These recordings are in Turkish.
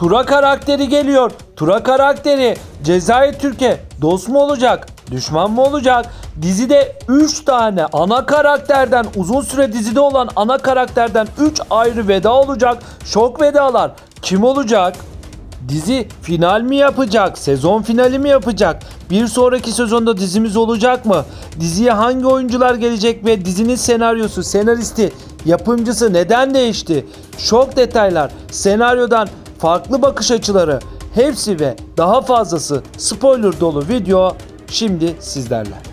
Tura karakteri geliyor. Tura karakteri Cezayir Türkiye dost mu olacak? Düşman mı olacak? Dizide 3 tane ana karakterden uzun süre dizide olan ana karakterden 3 ayrı veda olacak. Şok vedalar. Kim olacak? Dizi final mi yapacak? Sezon finali mi yapacak? Bir sonraki sezonda dizimiz olacak mı? Diziye hangi oyuncular gelecek ve dizinin senaryosu, senaristi, yapımcısı neden değişti? Şok detaylar, senaryodan farklı bakış açıları, hepsi ve daha fazlası spoiler dolu video şimdi sizlerle.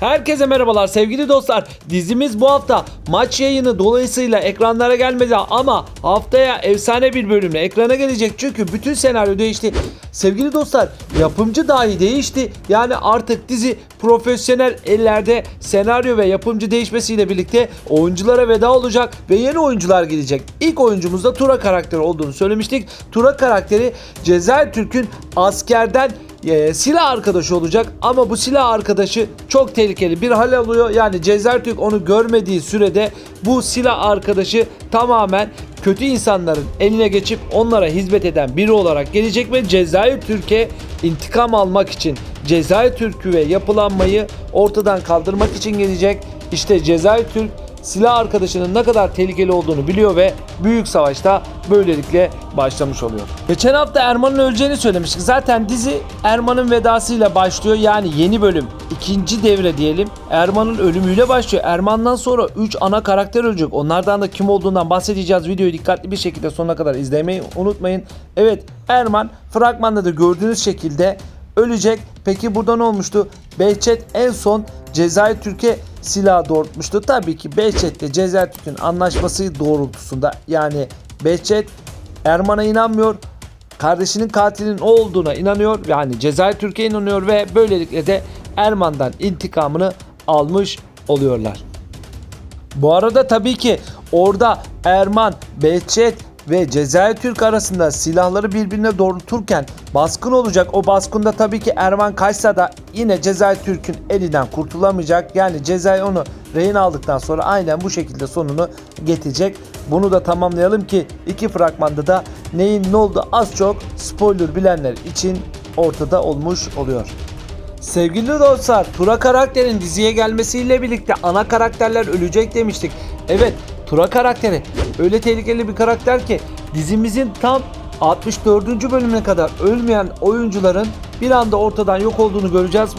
Herkese merhabalar sevgili dostlar. Dizimiz bu hafta maç yayını dolayısıyla ekranlara gelmedi ama haftaya efsane bir bölümle ekrana gelecek. Çünkü bütün senaryo değişti. Sevgili dostlar yapımcı dahi değişti. Yani artık dizi profesyonel ellerde senaryo ve yapımcı değişmesiyle birlikte oyunculara veda olacak ve yeni oyuncular gelecek. İlk oyuncumuzda Tura karakteri olduğunu söylemiştik. Tura karakteri Cezayir Türk'ün askerden e, silah arkadaşı olacak ama bu silah arkadaşı çok tehlikeli bir hal alıyor. Yani Cezayir Türk onu görmediği sürede bu silah arkadaşı tamamen kötü insanların eline geçip onlara hizmet eden biri olarak gelecek ve Cezayir Türkiye intikam almak için Cezayir Türk'ü ve yapılanmayı ortadan kaldırmak için gelecek. İşte Cezayir Türk silah arkadaşının ne kadar tehlikeli olduğunu biliyor ve büyük savaşta böylelikle başlamış oluyor. Geçen hafta Erman'ın öleceğini söylemiştik. Zaten dizi Erman'ın vedasıyla başlıyor. Yani yeni bölüm, ikinci devre diyelim. Erman'ın ölümüyle başlıyor. Erman'dan sonra 3 ana karakter ölecek. Onlardan da kim olduğundan bahsedeceğiz. Videoyu dikkatli bir şekilde sonuna kadar izlemeyi unutmayın. Evet Erman fragmanda da gördüğünüz şekilde ölecek. Peki burada ne olmuştu? Behçet en son Cezayir Türkiye silah doğrultmuştu. Tabii ki Behçet ile Cezayir Türk'ün anlaşması doğrultusunda yani Behçet Erman'a inanmıyor. Kardeşinin katilinin o olduğuna inanıyor. Yani Cezayir Türkiye inanıyor ve böylelikle de Erman'dan intikamını almış oluyorlar. Bu arada tabii ki orada Erman, Behçet ve Cezayir Türk arasında silahları birbirine doğrulturken baskın olacak. O baskında tabii ki Erman kaçsa da yine Cezayir Türk'ün elinden kurtulamayacak. Yani Cezayir onu rehin aldıktan sonra aynen bu şekilde sonunu getirecek. Bunu da tamamlayalım ki iki fragmanda da neyin ne oldu az çok spoiler bilenler için ortada olmuş oluyor. Sevgili dostlar, Tura karakterin diziye gelmesiyle birlikte ana karakterler ölecek demiştik. Evet, Tura karakteri öyle tehlikeli bir karakter ki dizimizin tam 64. bölümüne kadar ölmeyen oyuncuların bir anda ortadan yok olduğunu göreceğiz.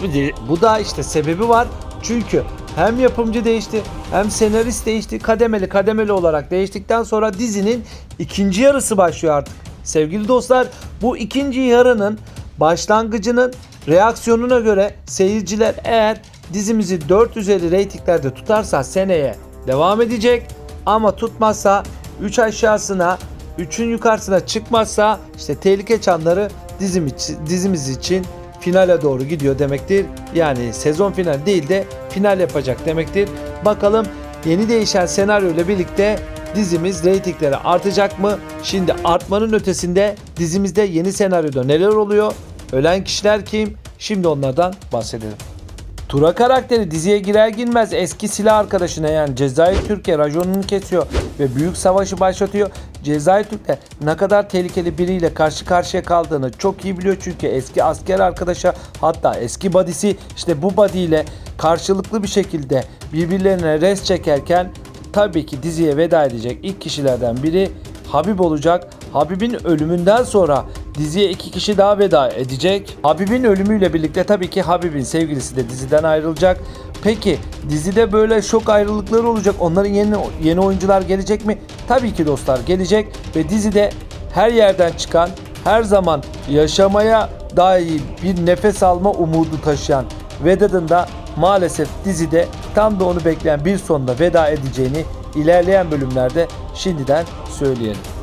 Bu da işte sebebi var. Çünkü hem yapımcı değişti hem senarist değişti. Kademeli kademeli olarak değiştikten sonra dizinin ikinci yarısı başlıyor artık. Sevgili dostlar bu ikinci yarının başlangıcının reaksiyonuna göre seyirciler eğer dizimizi 4 üzeri reytinglerde tutarsa seneye devam edecek ama tutmazsa 3 aşağısına 3'ün yukarısına çıkmazsa işte tehlike çanları dizim için, dizimiz için finale doğru gidiyor demektir. Yani sezon final değil de final yapacak demektir. Bakalım yeni değişen senaryo ile birlikte dizimiz reytingleri artacak mı? Şimdi artmanın ötesinde dizimizde yeni senaryoda neler oluyor? Ölen kişiler kim? Şimdi onlardan bahsedelim. Tura karakteri diziye girer girmez eski silah arkadaşına yani Cezayir Türkiye raconunu kesiyor ve büyük savaşı başlatıyor. Cezayir Türk de ne kadar tehlikeli biriyle karşı karşıya kaldığını çok iyi biliyor çünkü eski asker arkadaşa hatta eski badisi işte bu body ile karşılıklı bir şekilde birbirlerine res çekerken tabii ki diziye veda edecek ilk kişilerden biri Habib olacak. Habib'in ölümünden sonra diziye iki kişi daha veda edecek. Habib'in ölümüyle birlikte tabii ki Habib'in sevgilisi de diziden ayrılacak. Peki dizide böyle şok ayrılıkları olacak. Onların yeni yeni oyuncular gelecek mi? Tabii ki dostlar gelecek ve dizide her yerden çıkan, her zaman yaşamaya dair bir nefes alma umudu taşıyan Vedat'ın da maalesef dizide tam da onu bekleyen bir sonda veda edeceğini ilerleyen bölümlerde şimdiden söyleyelim.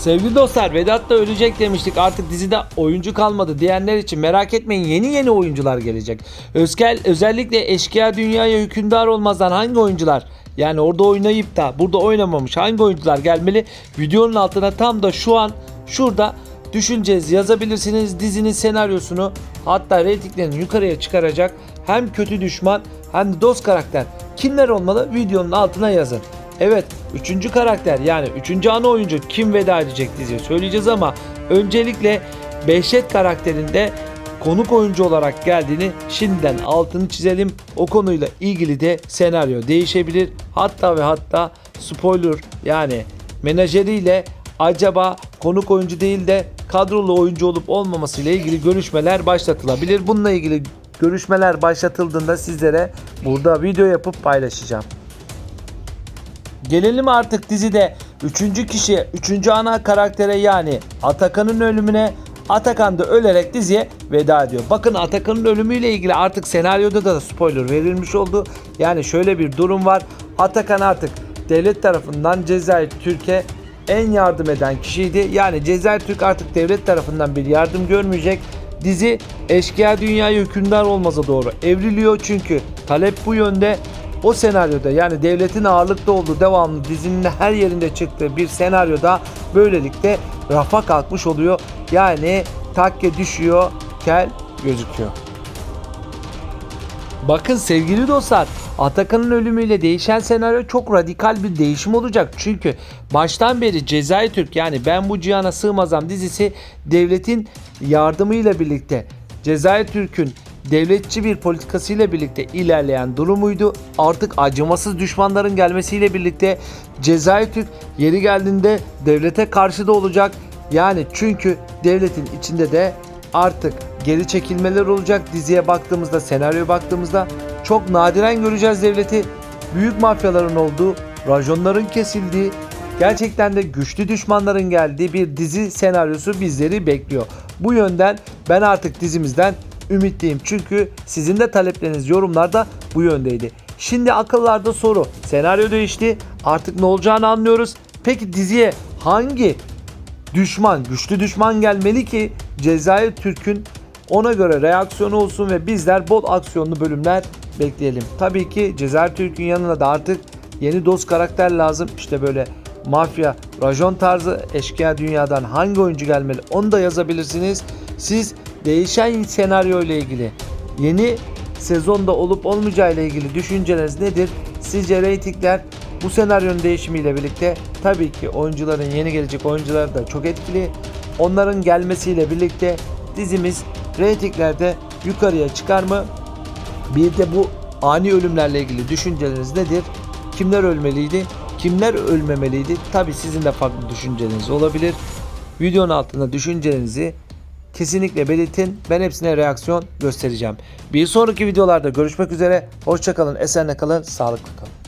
Sevgili dostlar Vedat da ölecek demiştik. Artık dizide oyuncu kalmadı diyenler için merak etmeyin yeni yeni oyuncular gelecek. Özkel, özellikle eşkıya dünyaya hükümdar olmazdan hangi oyuncular? Yani orada oynayıp da burada oynamamış hangi oyuncular gelmeli? Videonun altına tam da şu an şurada düşüneceğiz yazabilirsiniz dizinin senaryosunu. Hatta reytinglerini yukarıya çıkaracak. Hem kötü düşman hem de dost karakter. Kimler olmalı? Videonun altına yazın. Evet üçüncü karakter yani üçüncü ana oyuncu kim veda edecek diye söyleyeceğiz ama öncelikle Behçet karakterinde konuk oyuncu olarak geldiğini şimdiden altını çizelim. O konuyla ilgili de senaryo değişebilir. Hatta ve hatta spoiler yani menajeriyle acaba konuk oyuncu değil de kadrolu oyuncu olup olmaması ile ilgili görüşmeler başlatılabilir. Bununla ilgili görüşmeler başlatıldığında sizlere burada video yapıp paylaşacağım. Gelelim artık dizide 3. kişiye, 3. ana karaktere yani Atakan'ın ölümüne Atakan da ölerek diziye veda ediyor. Bakın Atakan'ın ölümüyle ilgili artık senaryoda da spoiler verilmiş oldu. Yani şöyle bir durum var. Atakan artık devlet tarafından Cezayir Türkiye en yardım eden kişiydi. Yani Cezayir Türk artık devlet tarafından bir yardım görmeyecek. Dizi eşkıya dünyaya hükümdar olmaza doğru evriliyor çünkü talep bu yönde. O senaryoda yani devletin ağırlıkta olduğu devamlı dizinin her yerinde çıktığı bir senaryoda böylelikle rafa kalkmış oluyor. Yani takke düşüyor, kel gözüküyor. Bakın sevgili dostlar Atakan'ın ölümüyle değişen senaryo çok radikal bir değişim olacak. Çünkü baştan beri Cezayir Türk yani Ben Bu Cihana Sığmazam dizisi devletin yardımıyla birlikte Cezayir Türk'ün devletçi bir politikasıyla birlikte ilerleyen durumuydu. Artık acımasız düşmanların gelmesiyle birlikte Cezayir Türk yeri geldiğinde devlete karşı da olacak. Yani çünkü devletin içinde de artık geri çekilmeler olacak. Diziye baktığımızda, senaryoya baktığımızda çok nadiren göreceğiz devleti. Büyük mafyaların olduğu, rajonların kesildiği, gerçekten de güçlü düşmanların geldiği bir dizi senaryosu bizleri bekliyor. Bu yönden ben artık dizimizden ümitliyim. Çünkü sizin de talepleriniz yorumlarda bu yöndeydi. Şimdi akıllarda soru. Senaryo değişti. Artık ne olacağını anlıyoruz. Peki diziye hangi düşman, güçlü düşman gelmeli ki Cezayir Türk'ün ona göre reaksiyonu olsun ve bizler bol aksiyonlu bölümler bekleyelim. Tabii ki Cezayir Türk'ün yanına da artık yeni dost karakter lazım. İşte böyle mafya, rajon tarzı eşkıya dünyadan hangi oyuncu gelmeli onu da yazabilirsiniz. Siz değişen senaryo ile ilgili yeni sezonda olup olmayacağı ile ilgili düşünceleriniz nedir? Sizce reytingler bu senaryonun değişimiyle birlikte tabii ki oyuncuların yeni gelecek oyuncular da çok etkili. Onların gelmesiyle birlikte dizimiz reytinglerde yukarıya çıkar mı? Bir de bu ani ölümlerle ilgili düşünceleriniz nedir? Kimler ölmeliydi? Kimler ölmemeliydi? Tabii sizin de farklı düşünceleriniz olabilir. Videonun altında düşüncelerinizi kesinlikle belirtin. Ben hepsine reaksiyon göstereceğim. Bir sonraki videolarda görüşmek üzere. Hoşçakalın, esenle kalın, sağlıklı kalın.